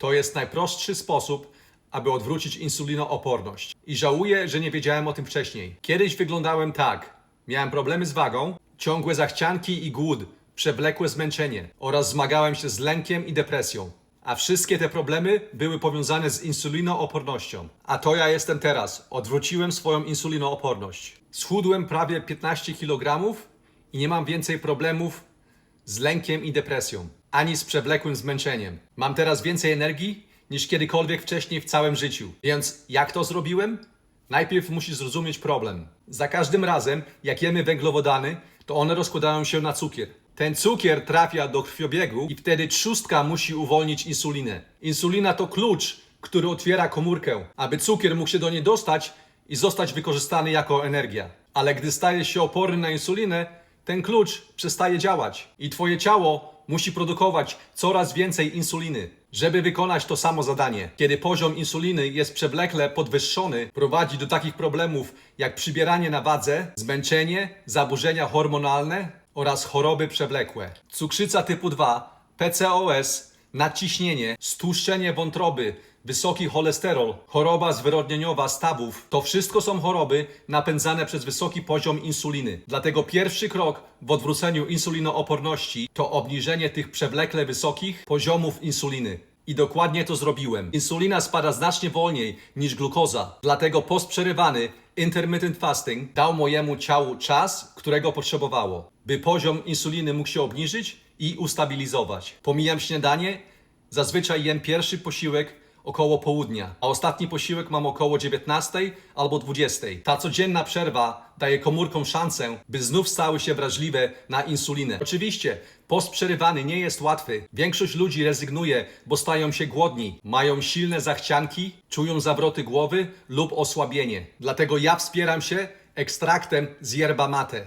To jest najprostszy sposób, aby odwrócić insulinooporność. I żałuję, że nie wiedziałem o tym wcześniej. Kiedyś wyglądałem tak. Miałem problemy z wagą, ciągłe zachcianki i głód, przewlekłe zmęczenie oraz zmagałem się z lękiem i depresją. A wszystkie te problemy były powiązane z insulinoopornością. A to ja jestem teraz. Odwróciłem swoją insulinooporność. Schudłem prawie 15 kg i nie mam więcej problemów z lękiem i depresją, ani z przewlekłym zmęczeniem. Mam teraz więcej energii niż kiedykolwiek wcześniej w całym życiu. Więc jak to zrobiłem? Najpierw musisz zrozumieć problem. Za każdym razem, jak jemy węglowodany, to one rozkładają się na cukier. Ten cukier trafia do krwiobiegu i wtedy trzustka musi uwolnić insulinę. Insulina to klucz, który otwiera komórkę, aby cukier mógł się do niej dostać i zostać wykorzystany jako energia. Ale gdy stajesz się oporny na insulinę, ten klucz przestaje działać i twoje ciało musi produkować coraz więcej insuliny, żeby wykonać to samo zadanie. Kiedy poziom insuliny jest przewlekle podwyższony, prowadzi do takich problemów jak przybieranie na wadze, zmęczenie, zaburzenia hormonalne oraz choroby przewlekłe. Cukrzyca typu 2, PCOS, nadciśnienie, stłuszczenie wątroby, wysoki cholesterol, choroba zwyrodnieniowa stawów to wszystko są choroby napędzane przez wysoki poziom insuliny. Dlatego pierwszy krok w odwróceniu insulinooporności to obniżenie tych przewlekle wysokich poziomów insuliny. I dokładnie to zrobiłem. Insulina spada znacznie wolniej niż glukoza. Dlatego post przerywany intermittent fasting dał mojemu ciału czas, którego potrzebowało, by poziom insuliny mógł się obniżyć i ustabilizować. Pomijam śniadanie, zazwyczaj jem pierwszy posiłek około południa, a ostatni posiłek mam około 19 albo 20. Ta codzienna przerwa daje komórkom szansę, by znów stały się wrażliwe na insulinę. Oczywiście, post przerywany nie jest łatwy. Większość ludzi rezygnuje, bo stają się głodni, mają silne zachcianki, czują zawroty głowy lub osłabienie. Dlatego ja wspieram się ekstraktem z yerba mate.